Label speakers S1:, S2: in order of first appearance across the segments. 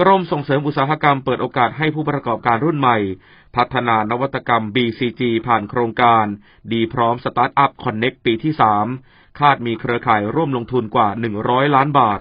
S1: กรมส่งเสริมอุตสาหกรรมเปิดโอกาสให้ผู้ประกอบการรุ่นใหม่ พัฒนานวัตกรรม BCG ผ่านโครงการ ดีพร้อมสตาร์ทอัพคอนเน็กปีที่ 3 คาดมีเครือข่ายร่วมลงทุนกว่า 100 ล้านบาท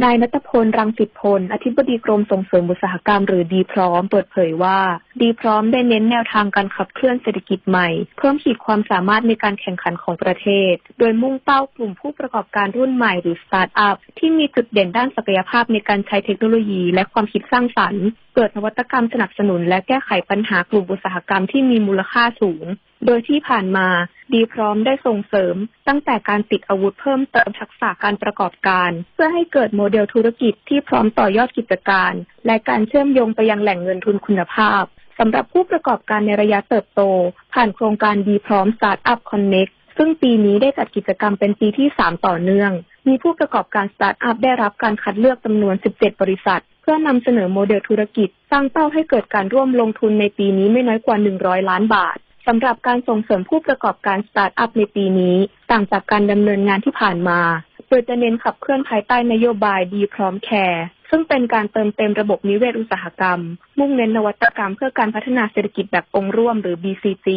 S2: นายนัทพล รังสิตพล อธิบดีกรมส่งเสริมอุตสาหกรรมหรือดีพร้อม เปิดเผยว่า ดีพร้อมได้เน้นแนวทางการขับเคลื่อนเศรษฐกิจใหม่ เพิ่มขีดความสามารถในการแข่งขันของประเทศ โดยมุ่งเป้ากลุ่มผู้ประกอบการรุ่นใหม่หรือสตาร์ทอัพที่มีจุดเด่นด้านศักยภาพในการใช้เทคโนโลยี และความคิดสร้างสรรค์ เกิดนวัตกรรมสนับสนุน และแก้ไขปัญหากลุ่มอุตสาหกรรมที่มีมูลค่าสูง โดยที่ผ่านมาดีพร้อมได้ส่งเสริม ตั้งแต่การติดอาวุธเพิ่มเติมทักษะการประกอบการ เพื่อให้เกิดโมเดลธุรกิจที่พร้อมต่อยอดกิจการ และการเชื่อมโยงไปยังแหล่งเงินทุนคุณภาพสำหรับผู้ประกอบการในระยะเติบโต ผ่านโครงการดีพร้อม Startup Connect ซึ่งปีนี้ได้จัดกิจกรรมเป็นปีที่ 3 ต่อเนื่อง มีผู้ประกอบการสตาร์ทอัพได้รับการคัดเลือกจำนวน 17 บริษัท เพื่อนำเสนอโมเดลธุรกิจ สร้างเป้าให้เกิดการร่วมลงทุนในปีนี้ไม่น้อยกว่า 100 ล้านบาท สำหรับการส่งเสริมผู้ประกอบการสตาร์ทอัพในปีนี้ ต่างจากการดำเนินงานที่ผ่านมา โดยจะเน้นขับเคลื่อนภายใต้นโยบายดีพร้อมแคร์ซึ่งเป็นการเติมเต็มระบบนิเวศอุตสาหกรรม มุ่งเน้นนวัตกรรมเพื่อการพัฒนาเศรษฐกิจแบบองค์ร่วมหรือ BCG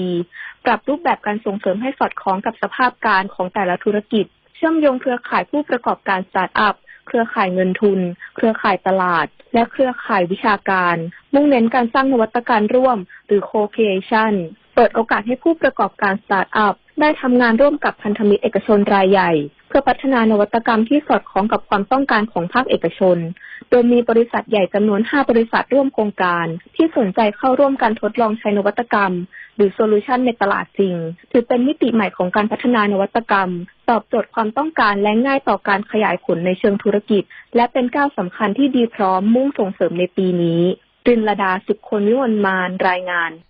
S2: ปรับรูปแบบการส่งเสริมให้สอดคล้องกับสภาพการของแต่ละธุรกิจ เชื่อมโยงเครือข่ายผู้ประกอบการสตาร์ทอัพเครือข่ายเงินทุน เครือข่ายตลาด และเครือข่ายวิชาการ มุ่งเน้นการสร้างนวัตกรรมร่วม หรือ co-creation เปิดโอกาสให้ผู้ประกอบการสตาร์ทอัพได้ทำงานร่วมกับพันธมิตรเอกชนรายใหญ่ เพื่อพัฒนานวัตกรรมที่สอดคล้องกับความต้องการของภาคเอกชน โดยมีบริษัทใหญ่จำนวน 5 บริษัทร่วมโครงการ ที่สนใจเข้าร่วมการทดลองใช้นวัตกรรม หรือโซลูชันในตลาดจริง ถือเป็นมิติใหม่ของการพัฒนานวัตกรรม ตอบโจทย์ความต้องการและง่ายต่อการขยายผลในเชิงธุรกิจ และเป็นก้าวสำคัญที่ดีพร้อมมุ่งส่งเสริมในปีนี้รินลดาสุขคนวิมลมานรายงาน